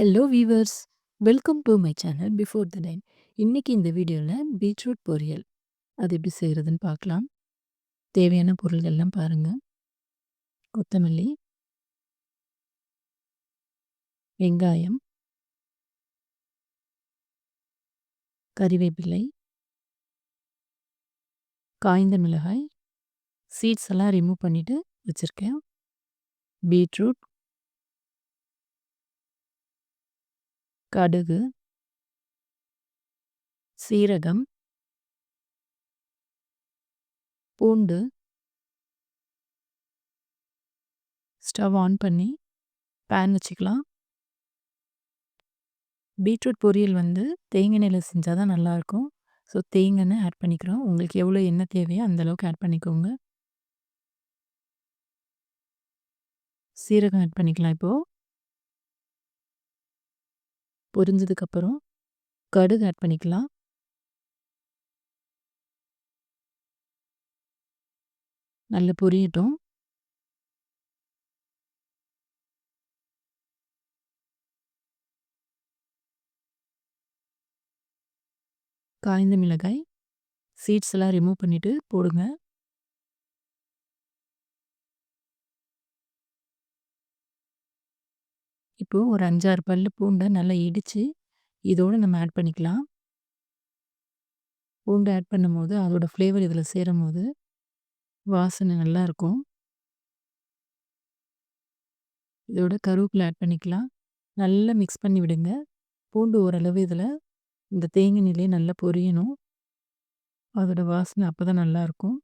Hello viewers welcome to my channel before the time இன்றைக்கி இந்த வீடியோவில் பீட்ரூட் பொரியல். அது எப்படி செய்கிறதுன்னு பார்க்கலாம். தேவையான பொருள்கள்லாம் பாருங்கள் கொத்தமல்லி. வெங்காயம். கறிவேப்பிலை. காய்ந்த மிளகாய். சீட்ஸ் எல்லாம் ரிமூவ் பண்ணிவிட்டு வச்சுருக்கேன். பீட்ரூட் கடுகு சீரகம் பூண்டு ஸ்டவ் ஆன் பண்ணி பேன் வச்சுக்கலாம். பீட்ரூட் பொரியல் வந்து தேங்காய் எண்ணெயில் செஞ்சால் தான் நல்லாயிருக்கும். ஸோ தேங்காய் எண்ணெய் ஆட் பண்ணிக்கிறோம். உங்களுக்கு எவ்வளோ எண்ணெய் தேவையோ அந்தளவுக்கு ஆட் பண்ணிக்கோங்க. சீரகம் ஆட் பண்ணிக்கலாம் இப்போது பொரிஞ்சதுக்கப்புறம் கடுகு ஆட் பண்ணிக்கலாம். நல்லா பொரியட்டும். காய்ந்த மிளகாய் சீட்ஸ் எல்லாம் ரிமூவ் பண்ணிவிட்டு போடுங்க. இப்போது ஒரு அஞ்சாறு பல் பூண்டை நல்லா இடித்து இதோடு நம்ம ஆட் பண்ணிக்கலாம். பூண்டு ஆட் பண்ணும்போது அதோட ஃப்ளேவர் இதில் சேரும் போது வாசனை நல்லாயிருக்கும் இதோட கருவேப்பிலை ஆட் பண்ணிக்கலாம். நல்லா மிக்ஸ் பண்ணி விடுங்க. பூண்டு ஓரளவு இதில் இந்த தேங்காய் நிலையை நல்லா பொரியணும். அதோட வாசனை அப்போ தான் நல்லாயிருக்கும்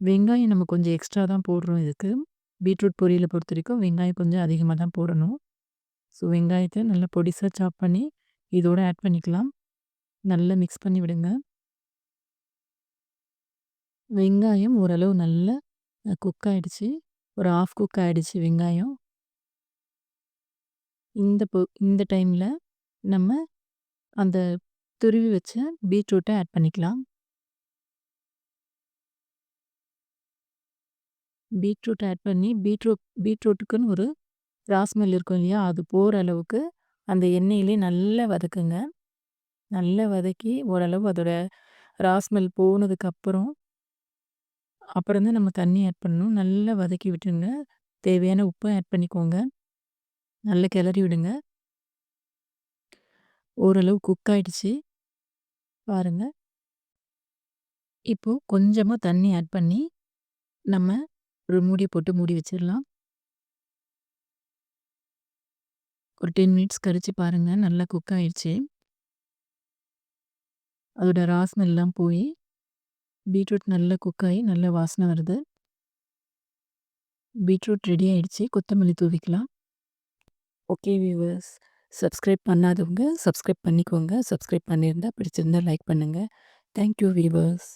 வெங்காயம் நம்ம கொஞ்சம் எக்ஸ்ட்ரா தான் போடுறோம் இதுக்கு. பீட்ரூட் பொரியலை பொறுத்த வரைக்கும் வெங்காயம் கொஞ்சம் அதிகமாக தான் போடணும். ஸோ வெங்காயத்தை நல்லா பொடிசாக சாப் பண்ணி இதோடு ஆட் பண்ணிக்கலாம். நல்லா மிக்ஸ் பண்ணி விடுங்க. வெங்காயம் ஓரளவு நல்லா குக் ஆகிடுச்சு ஒரு ஆஃப் குக் ஆகிடுச்சு வெங்காயம். இந்த பொ இந்த டைமில் நம்ம அந்த துருவி வச்ச பீட்ரூட்டை ஆட் பண்ணிக்கலாம். பீட்ரூட் ஆட் பண்ணி பீட்ரூட் பீட்ரூட்டுக்குன்னு ஒரு ராஸ்மெல் இருக்கும் இல்லையா? அது போகிற அளவுக்கு அந்த எண்ணெயிலே நல்லா வதக்குங்க. நல்லா வதக்கி ஓரளவு அதோட ராஸ்மெல் போனதுக்கப்புறம் அப்புறம் தான் நம்ம தண்ணி ஆட் பண்ணணும். நல்லா வதக்கி விட்டுருங்க. தேவையான உப்பை ஆட் பண்ணிக்கோங்க. நல்லா கிளறி விடுங்க. ஓரளவு குக் ஆகிடுச்சு பாருங்கள் இப்போது கொஞ்சமாக தண்ணி ஆட் பண்ணி நம்ம ஒரு மூடி போட்டு மூடி வச்சிடலாம். ஒரு டென் மினிட்ஸ் கழித்து பாருங்கள் நல்லா குக் ஆயிடுச்சு அதோட ராஸ்மெல்லாம் போய் பீட்ரூட் நல்லா குக் ஆகி நல்ல வாசனை வருது. பீட்ரூட் ரெடி ஆயிடுச்சு. கொத்தமல்லி தூவிக்கலாம். ஓகே வியூவர்ஸ் சப்ஸ்கிரைப் பண்ணாதவங்க சப்ஸ்கிரைப் பண்ணிக்கோங்க. சப்ஸ்கிரைப் பண்ணியிருந்தால் பிடிச்சிருந்தா லைக் பண்ணுங்கள் தேங்க்யூ வியூவர்ஸ்